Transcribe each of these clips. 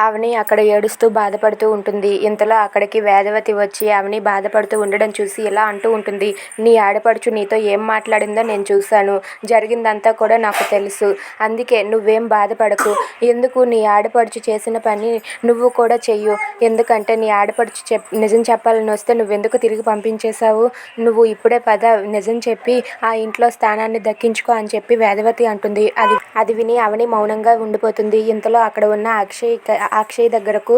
అవని అక్కడ ఏడుస్తూ బాధపడుతూ ఉంటుంది. ఇంతలో అక్కడికి వేదవతి వచ్చి అవని బాధపడుతూ ఉండడం చూసి ఇలా అంటూ ఉంటుంది. నీ ఆడపడుచు నీతో ఏం మాట్లాడిందో నేను చూశాను. జరిగిందంతా కూడా నాకు తెలుసు. అందుకే నువ్వేం బాధపడకు. ఎందుకు నీ ఆడపడుచు చేసిన పని నువ్వు కూడా చెయ్యు. ఎందుకంటే నీ ఆడపడుచు చెప్ నిజం చెప్పాలని వస్తే నువ్వెందుకు తిరిగి పంపించేశావు? నువ్వు ఇప్పుడే పద నిజం చెప్పి ఆ ఇంట్లో స్థానాన్ని దక్కించుకో అని చెప్పి వేదవతి అంటుంది. అది అది విని అవని మౌనంగా ఉండిపోతుంది. ఇంతలో అక్కడ ఉన్న అక్షయ్ అక్షయ్ దగ్గరకు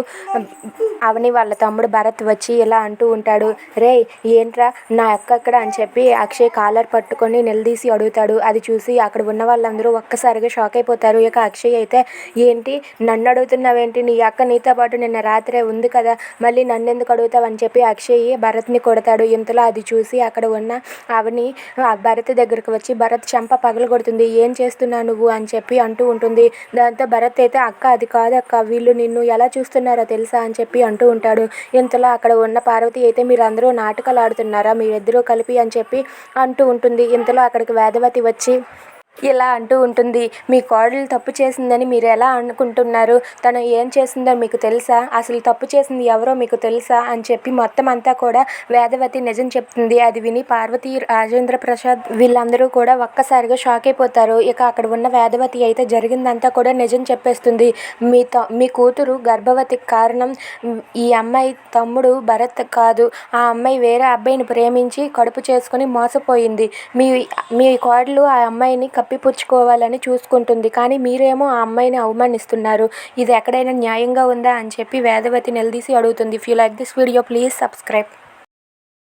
అవని వాళ్ళ తమ్ముడు భరత్ వచ్చి ఇలా అంటూ ఉంటాడు రే ఏంట్రా నా అక్క అక్కడ అని చెప్పి అక్షయ్ కాలర్ పట్టుకొని నిలదీసి అడుగుతాడు. అది చూసి అక్కడ ఉన్న వాళ్ళందరూ ఒక్కసారిగా షాక్ అయిపోతారు. ఇక అక్షయ్ అయితే ఏంటి? నన్ను అడుగుతున్నావేంటి? నీ అక్క నీతో పాటు నిన్న రాత్రే ఉంది కదా మళ్ళీ నన్ను ఎందుకు అడుగుతావు? అని చెప్పి అక్షయ్ భరత్ని కొడతాడు. ఇంతలో అది చూసి అక్కడ ఉన్న అవని ఆ భరత్ దగ్గరకు వచ్చి భరత్ చెంప పగలగొడుతుంది. ఏం చేస్తున్నావు నువ్వు? అని చెప్పి అంటూ ఉంటుంది. దాంతో భరత్ అయితే అక్క అది కాదక్క. వీళ్ళు నిన్ను ఎలా చూస్తున్నారో తెలుసా అని చెప్పి అంటూ ఉంటాడు. ఇంతలో అక్కడ ఉన్న పార్వతి అయితే మీరందరూ నాటకాలు ఆడుతున్నారా? మీరిద్దరూ కలిపి అని చెప్పి అంటూ ఉంటుంది. ఇంతలో అక్కడికి వేదవతి వచ్చి ఇలా అంటూ ఉంటుంది. మీ కోడలు తప్పు చేసిందని మీరు ఎలా అనుకుంటున్నారు? తను ఏం చేసిందో మీకు తెలుసా? అసలు తప్పు చేసింది ఎవరో మీకు తెలుసా? అని చెప్పి మొత్తం అంతా కూడా వేదవతి నిజం చెప్తుంది. అది విని పార్వతి రాజేంద్ర ప్రసాద్ వీళ్ళందరూ కూడా ఒక్కసారిగా షాక్ అయిపోతారు. ఇక అక్కడ ఉన్న వేదవతి అయితే జరిగిందంతా కూడా నిజం చెప్పేస్తుంది. మీ త మీ కూతురు గర్భవతికి కారణం ఈ అమ్మాయి తమ్ముడు భరత్ కాదు. ఆ అమ్మాయి వేరే అబ్బాయిని ప్రేమించి కడుపు చేసుకుని మోసపోయింది. మీ మీ కోడలు ఆ అమ్మాయిని కప్పిపుచ్చుకోవాలని చూసుకుంటుంది. కానీ మీరేమో ఆ అమ్మాయిని అవమానిస్తున్నారు. ఇది ఎక్కడైనా న్యాయంగా ఉందా అని చెప్పి వేదవతి నిలదీసి అడుగుతుంది. If you like this video please subscribe